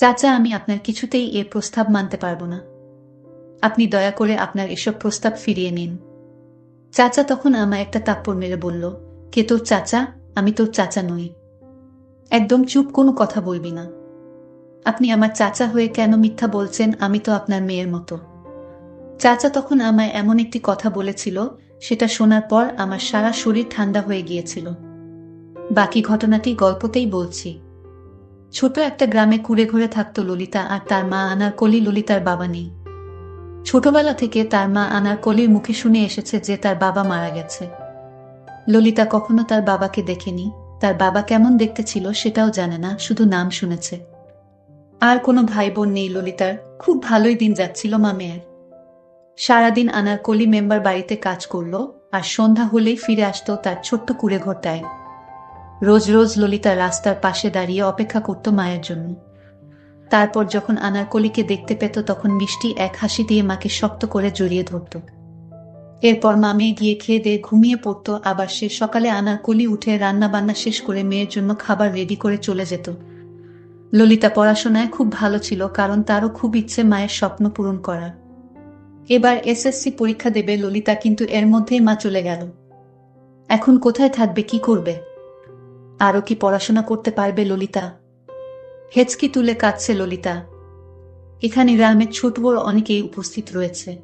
চাচা, আমি আপনার কিছুতেই এ প্রস্তাব মানতে পারব না। আপনি দয়া করে আপনার এসব প্রস্তাব ফিরিয়ে নিন। চাচা তখন আমায় একটা তাপ্পর মেরে বলল, কে তোর চাচা? আমি তোর চাচা নই। একদম চুপ কোনো কথা বলবি না। আপনি আমার চাচা হয়ে কেন মিথ্যা বলছেন আমি তো আপনার মেয়ের মতো। চাচা তখন আমায় এমন একটি কথা বলেছিল, সেটা শোনার পর আমার সারা শরীর ঠান্ডা হয়ে গিয়েছিল। বাকি ঘটনাটি গল্পতেই বলছি। ছোট একটা গ্রামে কুড়ে ঘুরে থাকতো ললিতা আর তার মা আনার কলি ললিতার বাবা নেই। ছোটবেলা থেকে তার মা আনার কলির মুখে শুনে এসেছে যে তার বাবা মারা গেছে। ললিতা কখনো তার বাবাকে দেখেনি। তার বাবা কেমন দেখতে ছিল সেটাও জানে না, শুধু নাম শুনেছে। আর কোনো ভাই বোন নেই ললিতার। খুব ভালোই দিন যাচ্ছিল মা মেয়ের সারাদিন আনার কলি মেম্বার বাড়িতে কাজ করল আর সন্ধ্যা হলেই ফিরে আসতো তার ছোট্ট কুড়ে ঘরটায়। রোজ রোজ ললিতা রাস্তার পাশে দাঁড়িয়ে অপেক্ষা করত মায়ের জন্য। তারপর যখন আনার কলিকে দেখতে পেত, তখন মিষ্টি এক হাসি দিয়ে মাকে শক্ত করে জড়িয়ে ধরত। এরপর মা মেয়ে গিয়ে খেয়ে দিয়ে ঘুমিয়ে পড়ত, আবার সে সকালে আনার কলি উঠে রান্না বান্না শেষ করে মেয়ের জন্য খাবার রেডি করে চলে যেত। ললিতা পড়াশোনায় খুব ভালো ছিল, কারণ তারও খুব ইচ্ছে মায়ের স্বপ্ন পূরণ করার। এবার এসএসসি পরীক্ষা দেবে ললিতা, কিন্তু এর মধ্যেই মা চলে গেল। এখন কোথায় থাকবে, কি করবে? আরও কি পড়াশোনা করতে পারবে ললিতা? হেঁচকি তুলে কাঁদছে ললিতা। এখানে গ্রামের ছোট বড় অনেকেই উপস্থিত রয়েছে।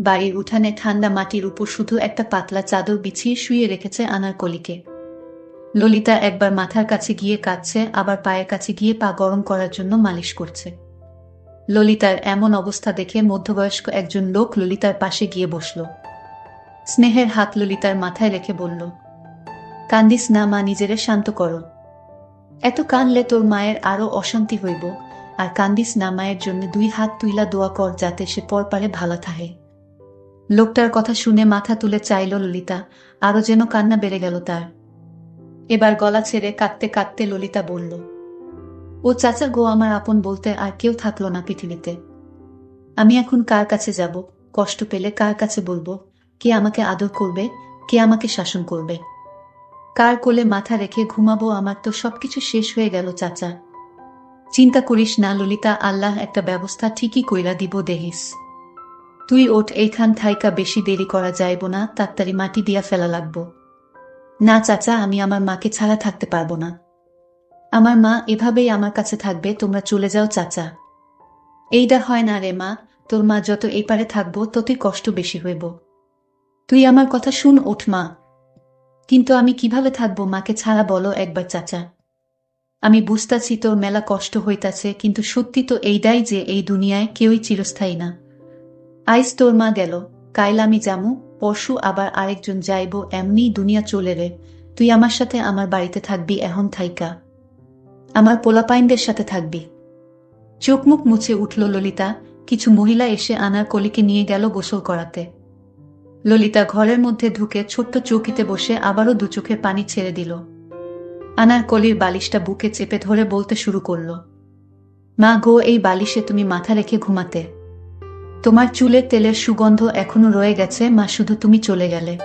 বাড়ির উঠানে ঠান্ডা মাটির উপর শুধু একটা পাতলা চাদর বিছিয়ে শুয়ে রেখেছে আনার কলিকে। ললিতা একবার মাথার কাছে গিয়ে কাঁদছে, আবার পায়ের কাছে গিয়ে পা গরম করার জন্য মালিশ করছে। ললিতার এমন অবস্থা দেখে মধ্যবয়স্ক একজন লোক ললিতার পাশে গিয়ে বসল। স্নেহের হাত ললিতার মাথায় রেখে বলল কান্দিস না, মা, নিজেরে শান্ত করো। এত কানলে তোর মায়ের আরও অশান্তি হইব, আর কান্দিস না, মায়ের জন্য দুই হাত তুইলা দোয়া কর যাতে সে পরপারে ভালো থাহে লোকটার কথা শুনে মাথা তুলে চাইল ললিতা, আরও যেন কান্না বেড়ে গেল তার। এবার গলা ছেড়ে কাঁদতে কাঁদতে ললিতা বলল, ও চাচা গো, আমার আপন বলতে আর কেউ থাকল না পৃথিবীতে। আমি এখন কার কাছে যাব? কষ্ট পেলে কার কাছে বলব? কে আমাকে আদর করবে? কে আমাকে শাসন করবে? কার কোলে মাথা রেখে ঘুমাবো আমার তো সবকিছু শেষ হয়ে গেল, চাচা। চিন্তা করিস না, ললিতা, আল্লাহ একটা ব্যবস্থা ঠিকই কইরা দিব, দেহিস। তুই ওঠ, এইখান থাইকা বেশি দেরি করা যাইব না, তাড়াতাড়ি মাটি দিয়া ফেলা লাগবো। না, চাচা, আমি আমার মাকে ছাড়া থাকতে পারব না। আমার মা এভাবেই আমার কাছে থাকবে, তোমরা চলে যাও, চাচা। এইটা হয় না রে মা, তোর মা যত এই পারে থাকব, ততই কষ্ট বেশি হইব। তুই আমার কথা শুন, ওঠ মা। কিন্তু আমি কীভাবে থাকব, মাকে ছাড়া বলো একবার চাচা। আমি বুঝতাছি তোর মেলা কষ্ট হইতাছে, কিন্তু সত্যি তো এইটাই যে এই দুনিয়ায় কেউই চিরস্থায়ী না। আইস তোর মা গেল, কাইল আমি যামু, পরশু আবার আরেকজন যাইব এমনি দুনিয়া চলে রে, তুই আমার সাথে আমার বাড়িতে থাকবি এখন থাইকা। আমার পোলাপাইনদের সাথে থাকবি। চোখ মুখ মুছে উঠল ললিতা, কিছু মহিলা এসে আনার কলিকে নিয়ে গেল গোসল করাতে। ললিতা ঘরের মধ্যে ঢুকে ছোট্ট চৌকিতে বসে আবারও দু চোখে পানি ছেড়ে দিল। আনার কলির বালিশটা বুকে চেপে ধরে বলতে শুরু করল, মা গো, এই বালিশে তুমি মাথা রেখে ঘুমাতে। তোমার চুলের তেলের সুগন্ধ এখনও রয়ে গেছে, মা, শুধু তুমি চলে গেলে।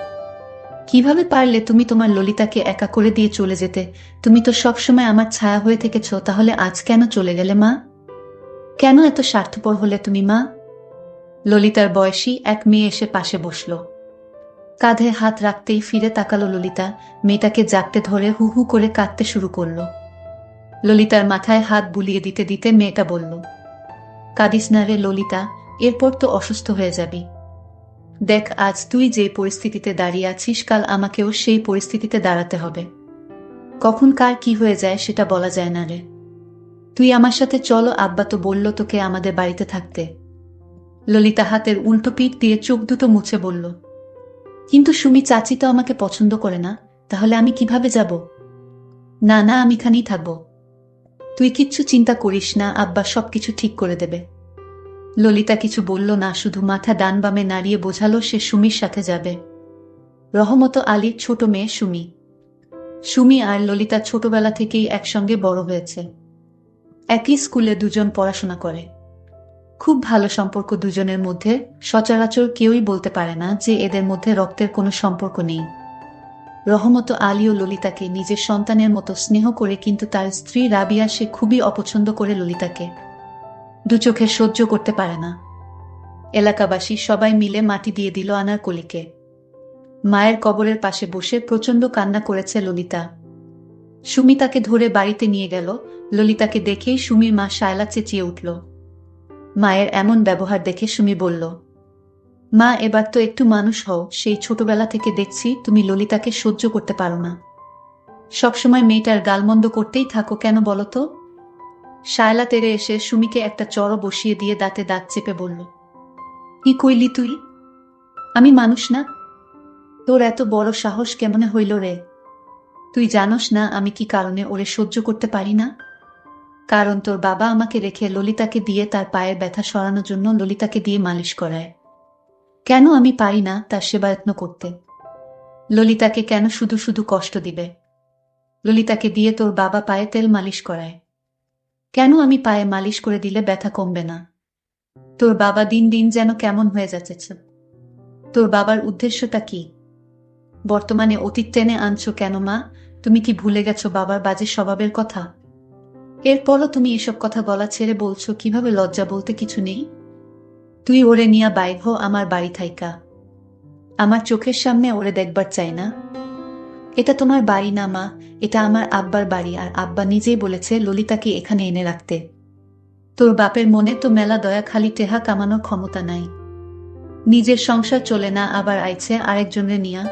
কীভাবে পারলে তুমি তোমার ললিতাকে একা করে দিয়ে চলে যেতে? তুমি তো সবসময় আমার ছায়া হয়ে থেকেছ, তাহলে আজ কেন চলে গেলে, মা? কেন এত স্বার্থপর হলে তুমি, মা? ললিতার বয়সী এক মেয়ে এসে পাশে বসল। কাঁধে হাত রাখতেই ফিরে তাকালো ললিতা। মেয়েটাকে জাগতে ধরে হু হু করে কাঁদতে শুরু করল। ললিতার মাথায় হাত বুলিয়ে দিতে দিতে মেয়েটা বলল, কাঁদিস না রে ললিতা, এরপর তো অসুস্থ হয়ে যাবি। দেখ, আজ তুই যে পরিস্থিতিতে দাঁড়িয়ে আছিস, কাল আমাকেও সেই পরিস্থিতিতে দাঁড়াতে হবে। কখন কার কি হয়ে যায় সেটা বলা যায় না রে। তুই আমার সাথে চলো, আব্বা তো বলল তোকে আমাদের বাড়িতে থাকতে। ললিতা হাতের উল্টো পিঠ দিয়ে চোখ দুটো মুছে বলল কিন্তু সুমি চাচি তো আমাকে পছন্দ করে না, তাহলে আমি কীভাবে যাব? না না, আমি খানেই থাকব। তুই কিচ্ছু চিন্তা করিস না, আব্বা সবকিছু ঠিক করে দেবে। ললিতা কিছু বলল না, শুধু মাথা ডান বামে নাড়িয়ে বোঝালো সে সুমির সাথে যাবে। রহমত আলীর ছোট মেয়ে সুমি। সুমি আর ললিতা ছোটবেলা থেকেই একসঙ্গে বড় হয়েছে। একই স্কুলে দুজন পড়াশোনা করে। খুব ভালো সম্পর্ক দুজনের মধ্যে সচরাচর কেউই বলতে পারে না যে এদের মধ্যে রক্তের কোনো সম্পর্ক নেই। রহমত আলী ও ললিতাকে নিজের সন্তানের মতো স্নেহ করে কিন্তু তার স্ত্রী রাবিয়া সে খুবই অপছন্দ করে ললিতাকে। দু চোখে সহ্য করতে পারে না। এলাকাবাসী সবাই মিলে মাটি দিয়ে দিল আনার কলিকে। মায়ের কবরের পাশে বসে প্রচণ্ড কান্না করেছে ললিতা। সুমি তাকে ধরে বাড়িতে নিয়ে গেল। ললিতাকে দেখেই সুমির মা শায়লা চেঁচিয়ে উঠল। মায়ের এমন ব্যবহার দেখে সুমি বলল, মা, এবার তো একটু মানুষ হও, সেই ছোটবেলা থেকে দেখছি তুমি ললিতাকে সহ্য করতে পারো না। সবসময় মেয়েটার গালমন্দ করতেই থাকো কেন বলো তো? শায়লা তেরে এসে সুমিকে একটা চড় বসিয়ে দিয়ে দাঁতে দাঁত চেপে বলল, কি কইলি তুই? আমি মানুষ না? তোর এত বড় সাহস কেমনে হইল রে? তুই জানোস না আমি কি কারণে ওরে সহ্য করতে পারি না? কারণ তোর বাবা আমাকে রেখে ললিতাকে দিয়ে তার পায়ের ব্যথা সরানোর জন্য ললিতাকে দিয়ে মালিশ করায়। কেন আমি পারি না তার সেবায়ত্ন করতে? ললিতাকে কেন শুধু শুধু কষ্ট দিবে? ললিতাকে দিয়ে তোর বাবা পায়ে তেল মালিশ করায়। কেন আমি পায়ে মালিশ করে দিলে ব্যথা কমবে না? তোর বাবা দিন দিন যেন কেমন হয়ে যাচ্ছে তোর বাবার উদ্দেশ্যটা কি? বর্তমানে অতীত টেনে আনছো কেন মা? তুমি কি ভুলে গেছো বাবার বাজে স্বভাবের কথা? এরপরও তুমি এসব কথা বলা ছেড়ে বলছো, কীভাবে লজ্জা বলতে কিছু নেই? তুই ওরে নিয়া বাইর হো, আমার বাড়ি থাইকা। আমার চোখের সামনে ওরে দেখবার চাই না। এটা তোমার বাড়ি না, মা। এটা আমার আব্বার বাড়ি, আর আব্বা নিজেই বলেছে ললিতাকে এখানে এনে রাখতে। তোর বাপের মনে তো মেলা দয়া, খালি টেহা কামানোর ক্ষমতা নাই। নিজের সংসার চলে না, আবার আইছে আরেকজনের নিয়া।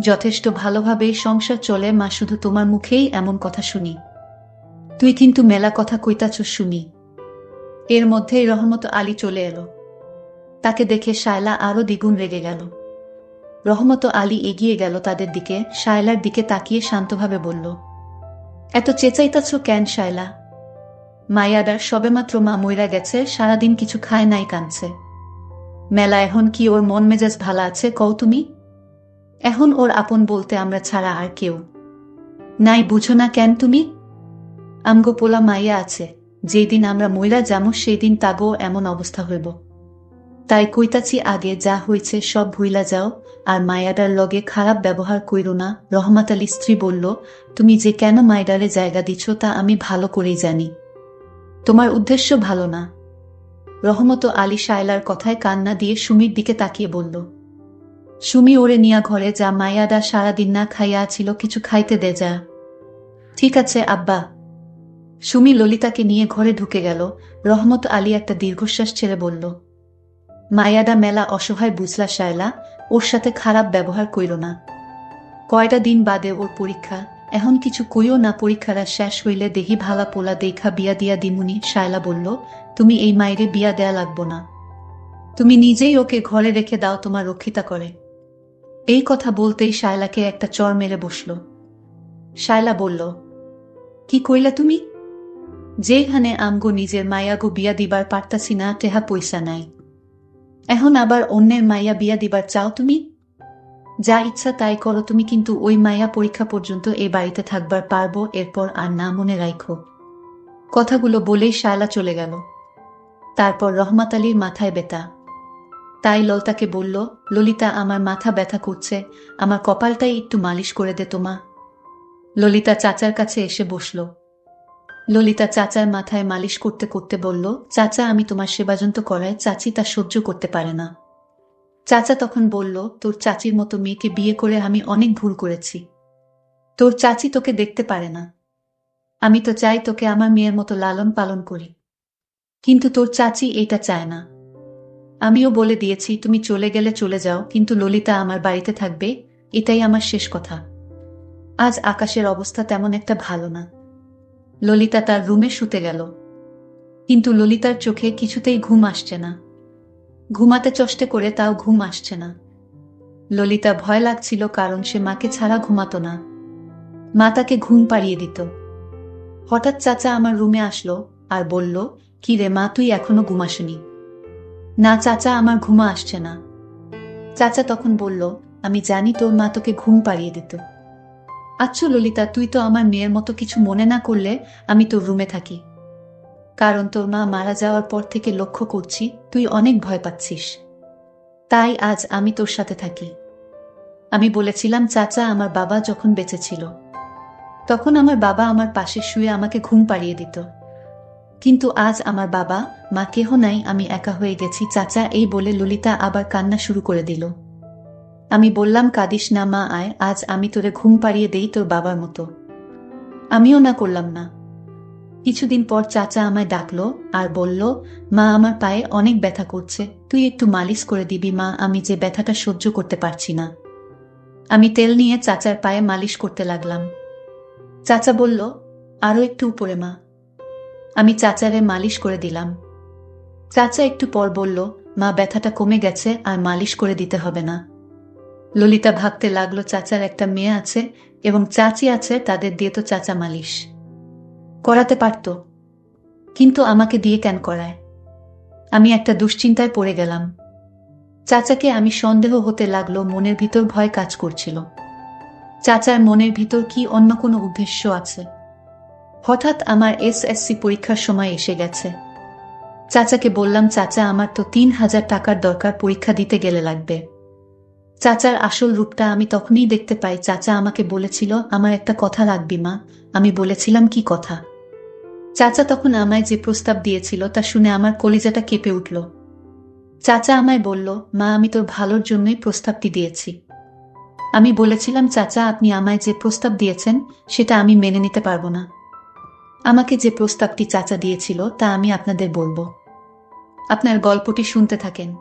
যথেষ্ট ভালোভাবেই সংসার চলে, মা, শুধু তোমার মুখেই এমন কথা শুনি। তুই কিন্তু মেলা কথা কইতাছ শুনি এর মধ্যেই রহমত আলী চলে এলো। তাকে দেখে শায়লা আরও দ্বিগুণ রেগে গেল। রহমত আলী এগিয়ে গেল তাদের দিকে, শায়লার দিকে তাকিয়ে শান্তভাবে বলল, এত চেঁচাইতাছ কেন শায়লা? মায়াদার সবেমাত্র মা মইরা গেছে, সারাদিন কিছু খায় নাই কাঁদছে। মেলা এখন কি ওর মন মেজাজ ভালা আছে, কও তুমি? এখন ওর আপন বলতে আমরা ছাড়া আর কেউ। নাই বুঝো না কেন তুমি? আমগো পোলা মাইয়া আছে, যেদিন আমরা মইরা যামো সেই দিন তাগো এমন অবস্থা হইব। তাই কইতাছি আগে যা হয়েছে সব ভুইলা যাও, আর মায়াডার লগে খারাপ ব্যবহার কইরো না, রহমাত আলী স্ত্রী বলল, তুমি যে কেন মায়ডারে জায়গা দিছ তা আমি ভালো করেই জানি। তোমার উদ্দেশ্য ভালো না। রহমত আলী শায়লার কথায় কান্না দিয়ে সুমির দিকে তাকিয়ে বলল, সুমি ওরে নিয়া ঘরে যা মায়াডা সারাদিন না খাইয়া ছিল কিছু খাইতে দে যা। ঠিক আছে, আব্বা। সুমি ললিতাকে নিয়ে ঘরে ঢুকে গেল। রহমত আলী একটা দীর্ঘশ্বাস ছেড়ে বলল মায়াডা মেলা অসহায় বুঝলা শায়লা, ওর সাথে খারাপ ব্যবহার কইল না। কয়টা দিন বাদে ওর পরীক্ষা, এখন কিছু কইও না পরীক্ষারা শেষ হইলে দেহি ভালা পোলা দেখা বিয়া দিয়া দিমুনি শায়লা বলল, তুমি এই মায়েরে বিয়া দেয়া লাগবো না। তুমি নিজেই ওকে ঘরে রেখে দাও তোমার রক্ষিতা করে। এই কথা বলতেই শায়লাকে একটা চর মেরে বসল। শায়লা বলল, কি কইলা তুমি? যেখানে আমগো নিজের মায়াগো বিয়া দিবার পারতাছি না, টেহা পয়সা নাই। এখন আবার অন্যের মাইয়া বিয়া দিবার চাও তুমি? যা ইচ্ছা তাই করো, তুমি কিন্তু ওই মায়া পরীক্ষা পর্যন্ত এই বাড়িতে থাকবার পারব, এরপর আর না মনে রাখো কথাগুলো বলেই শায়লা চলে গেল। তারপর রহমাত আলীর মাথায় বেতা তাই ললতাকে বলল, ললিতা, আমার মাথা ব্যথা করছে, আমার কপালটাই একটু মালিশ করে দে তোমা ললিতা চাচার কাছে এসে বসল। ললিতা চাচার মাথায় মালিশ করতে করতে বলল, চাচা, আমি তোমার সেবাযন্ত করায় চাচি তা সহ্য করতে পারে না। চাচা তখন বলল, তোর চাচির মতো মেয়েকে বিয়ে করে আমি অনেক ভুল করেছি। তোর চাচি তোকে দেখতে পারে না। আমি তো চাই তোকে আমার মেয়ের মতো লালন পালন করি। কিন্তু তোর চাচি এটা চায় না। আমিও বলে দিয়েছি, তুমি চলে গেলে চলে যাও, কিন্তু ললিতা আমার বাড়িতে থাকবে, এটাই আমার শেষ কথা। আজ আকাশের অবস্থা তেমন একটা ভালো না। ললিতা তার রুমে শুতে গেল। কিন্তু ললিতার চোখে কিছুতেই ঘুম আসছে না। ঘুমাতে চষ্টে করে তাও ঘুম আসছে না। ললিতা ভয় লাগছিল কারণ সে মাকে ছাড়া ঘুমাতো না। মা তাকে ঘুম পাড়িয়ে দিত। হঠাৎ চাচা আমার রুমে আসলো আর বলল, কি রে মা, তুই এখনও ঘুমাসনি না চাচা, আমার ঘুমা আসছে না। চাচা তখন বলল, আমি জানি তোর মা তোকে ঘুম পাড়িয়ে দিত। আচ্ছা ললিতা, তুই তো আমার মেয়ের মতো কিছু মনে না করলে আমি তোর রুমে থাকি। কারণ তোর মা মারা যাওয়ার পর থেকে লক্ষ্য করছি তুই অনেক ভয় পাচ্ছিস। তাই আজ আমি তোর সাথে থাকি। আমি বলেছিলাম, চাচা, আমার বাবা যখন বেঁচে ছিল। তখন আমার বাবা আমার পাশে শুয়ে আমাকে ঘুম পাড়িয়ে দিত। কিন্তু আজ আমার বাবা, মা, কেহ নাই, আমি একা হয়ে গেছি। চাচা, এই বলে ললিতা আবার কান্না শুরু করে দিল। আমি বললাম, কাঁদিস না মা, আয়, আজ আমি তোরে ঘুম পাড়িয়ে দেই তোর বাবার মতো। আমিও না করলাম না। কিছুদিন পর চাচা আমায় ডাকলো আর বলল, মা, আমার পায়ে অনেক ব্যথা করছে, তুই একটু মালিশ করে দিবি মা, আমি যে ব্যথাটা সহ্য করতে পারছি না। আমি তেল নিয়ে চাচার পায়ে মালিশ করতে লাগলাম। চাচা বলল আরও একটু উপরে মা। আমি চাচারে মালিশ করে দিলাম। চাচা একটু পর বলল, মা, ব্যথাটা কমে গেছে, আর মালিশ করে দিতে হবে না। ললিতা ভাবতে লাগল চাচার একটা মেয়ে আছে এবং চাচি আছে তাদের দিয়ে তো চাচা মালিশ। করাতে পারত, কিন্তু আমাকে দিয়ে কেন করায়? আমি একটা দুশ্চিন্তায় পড়ে গেলাম। চাচাকে আমি সন্দেহ হতে লাগল, মনের ভিতর ভয় কাজ করছিল। চাচার মনের ভিতর কি অন্য কোনো উদ্দেশ্য আছে? হঠাৎ আমার এস এসএসসি পরীক্ষার সময় এসে গেছে। চাচাকে বললাম, চাচা, আমার তো তিন হাজার টাকার দরকার, পরীক্ষা দিতে গেলে লাগবে। চাচার আসল রূপটা আমি তখনই দেখতে পাই। চাচা আমাকে বলেছিল, আমার একটা কথা রাখবি মা। আমি বলেছিলাম, কি কথা? চাচা তখন আমায় যে প্রস্তাব দিয়েছিল, তা শুনে আমার কলিজাটা কেঁপে উঠল। চাচা আমায় বলল, মা, আমি তোর ভালোর জন্যই প্রস্তাবটি দিয়েছি। আমি বলেছিলাম, চাচা, আপনি আমায় যে প্রস্তাব দিয়েছেন, সেটা আমি মেনে নিতে পারব না। আমাকে যে প্রস্তাবটি চাচা দিয়েছিল, তা আমি আপনাদের বলব। আপনার গল্পটি শুনতে থাকেন।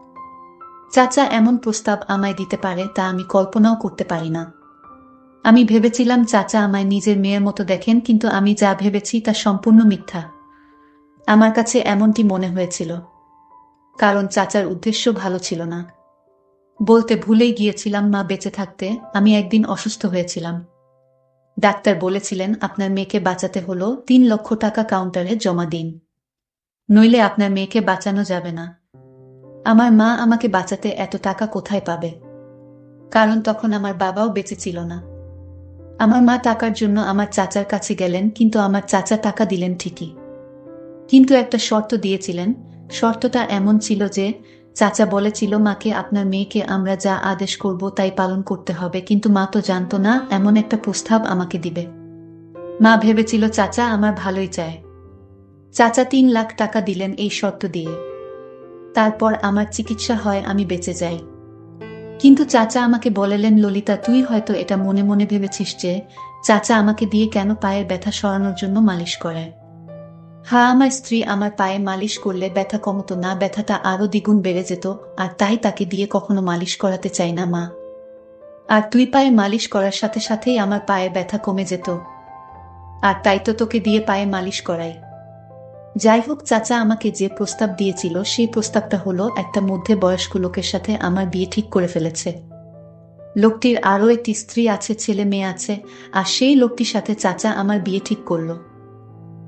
চাচা এমন প্রস্তাব আমায় দিতে পারে তা আমি কল্পনাও করতে পারি না। আমি ভেবেছিলাম চাচা আমায় নিজের মেয়ের মতো দেখেন, কিন্তু আমি যা ভেবেছি তা সম্পূর্ণ মিথ্যা। আমার কাছে এমনটি মনে হয়েছিল। কারণ চাচার উদ্দেশ্য ভালো ছিল না। বলতে ভুলেই গিয়েছিলাম মা বেঁচে থাকতে, আমি একদিন অসুস্থ হয়েছিলাম। ডাক্তার বলেছিলেন, আপনার মেয়েকে বাঁচাতে হলো তিন লক্ষ টাকা কাউন্টারে জমা দিন। নইলে আপনার মেয়েকে বাঁচানো যাবে না। আমার মা আমাকে বাঁচাতে এত টাকা কোথায় পাবে? কারণ তখন আমার বাবাও বেঁচে ছিল না। আমার মা টাকার জন্য আমার চাচার কাছে গেলেন, কিন্তু আমার চাচা টাকা দিলেন ঠিকই। কিন্তু একটা শর্ত দিয়েছিলেন। শর্তটা এমন ছিল যে, চাচা বলেছিল, মাকে, আপনার মেয়েকে আমরা যা আদেশ করব তাই পালন করতে হবে, কিন্তু মা তো জানতো না, এমন একটা প্রস্তাব আমাকে দিবে। মা ভেবেছিল, চাচা আমার ভালোই চায়। চাচা তিন লাখ টাকা দিলেন এই শর্ত দিয়ে। তারপর আমার চিকিৎসা হয়, আমি বেঁচে যাই। কিন্তু চাচা আমাকে বলেলেন, ললিতা, তুই হয়তো এটা মনে মনে ভেবেছিস যে, চাচা আমাকে দিয়ে কেন পায়ের ব্যথা সরানোর জন্য মালিশ করায়। হ্যাঁ আমার স্ত্রী আমার পায়ে মালিশ করলে ব্যথা কমতো না, ব্যথাটা আরও দ্বিগুণ বেড়ে যেত, আর তাই তাকে দিয়ে কখনো মালিশ করাতে চাই না, মা। আর তুই পায়ে মালিশ করার সাথে সাথেই আমার পায়ে ব্যথা কমে যেত। আর তাই তো তোকে দিয়ে পায়ে মালিশ করাই। যাই হোক চাচা আমাকে যে প্রস্তাব দিয়েছিল, সেই প্রস্তাবটা হলো একটা মধ্যে বয়স্ক লোকের সাথে আমার বিয়ে ঠিক করে ফেলেছে। লোকটির আরও একটি স্ত্রী আছে, ছেলে মেয়ে আছে, আর সেই লোকটির সাথে চাচা আমার বিয়ে ঠিক করল।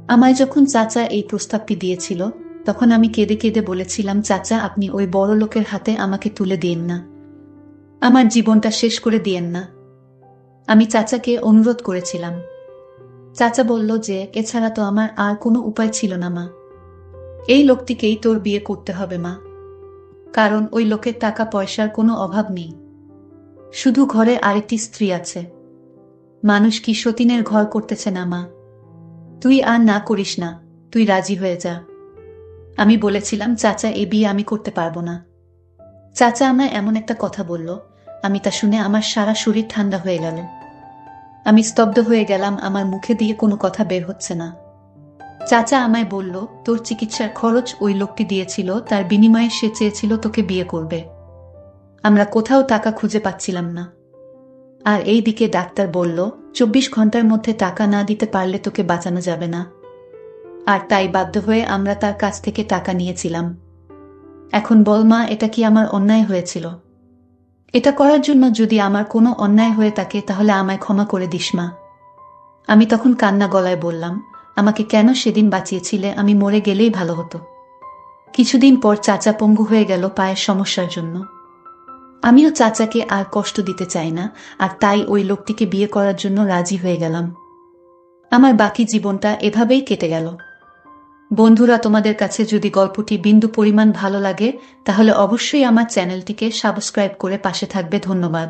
আমায় যখন চাচা এই প্রস্তাবটি দিয়েছিল, তখন আমি কেঁদে কেঁদে বলেছিলাম, চাচা, আপনি ওই বড় লোকের হাতে আমাকে তুলে দিন না। আমার জীবনটা শেষ করে দিয়েন না। আমি চাচাকে অনুরোধ করেছিলাম চাচা বলল যে, এছাড়া তো আমার আর কোনো উপায় ছিল না, মা। এই লোকটিকেই তোর বিয়ে করতে হবে, মা। কারণ ওই লোকের টাকা পয়সার কোনো অভাব নেই। শুধু ঘরে আরেকটি স্ত্রী আছে। মানুষ কি সতীনের ঘর করতেছে না, মা? তুই আর না করিস না, তুই রাজি হয়ে যা। আমি বলেছিলাম, চাচা, এ বিয়ে আমি করতে পারব না। চাচা আমায় এমন একটা কথা বলল, আমি তা শুনে আমার সারা শরীর ঠান্ডা হয়ে গেল। আমি স্তব্ধ হয়ে গেলাম, আমার মুখে দিয়ে কোনো কথা বের হচ্ছে না। চাচা আমায় বলল, তোর চিকিৎসার খরচ ওই লোকটি দিয়েছিল, তার বিনিময়ে সে চেয়েছিল তোকে বিয়ে করবে। আমরা কোথাও টাকা খুঁজে পাচ্ছিলাম না। আর এই দিকে ডাক্তার বলল, চব্বিশ ঘণ্টার মধ্যে টাকা না দিতে পারলে তোকে বাঁচানো যাবে না। আর তাই বাধ্য হয়ে আমরা তার কাছ থেকে টাকা নিয়েছিলাম। এখন বল মা, এটা কি আমার অন্যায় হয়েছিল? এটা করার জন্য যদি আমার কোনো অন্যায় হয়ে থাকে, তাহলে আমায় ক্ষমা করে দিস, মা। আমি তখন কান্না গলায় বললাম, আমাকে কেন সেদিন বাঁচিয়েছিলে? আমি মরে গেলেই ভালো হতো। কিছুদিন পর চাচা পঙ্গু হয়ে গেল পায়ের সমস্যার জন্য। আমিও চাচাকে আর কষ্ট দিতে চাই না, আর তাই ওই লোকটিকে বিয়ে করার জন্য রাজি হয়ে গেলাম। আমার বাকি জীবনটা এভাবেই কেটে গেল। বন্ধুরা, তোমাদের কাছে যদি গল্পটি বিন্দু পরিমাণ ভালো লাগে, তাহলে অবশ্যই আমার চ্যানেলটিকে সাবস্ক্রাইব করে পাশে থাকবে। ধন্যবাদ।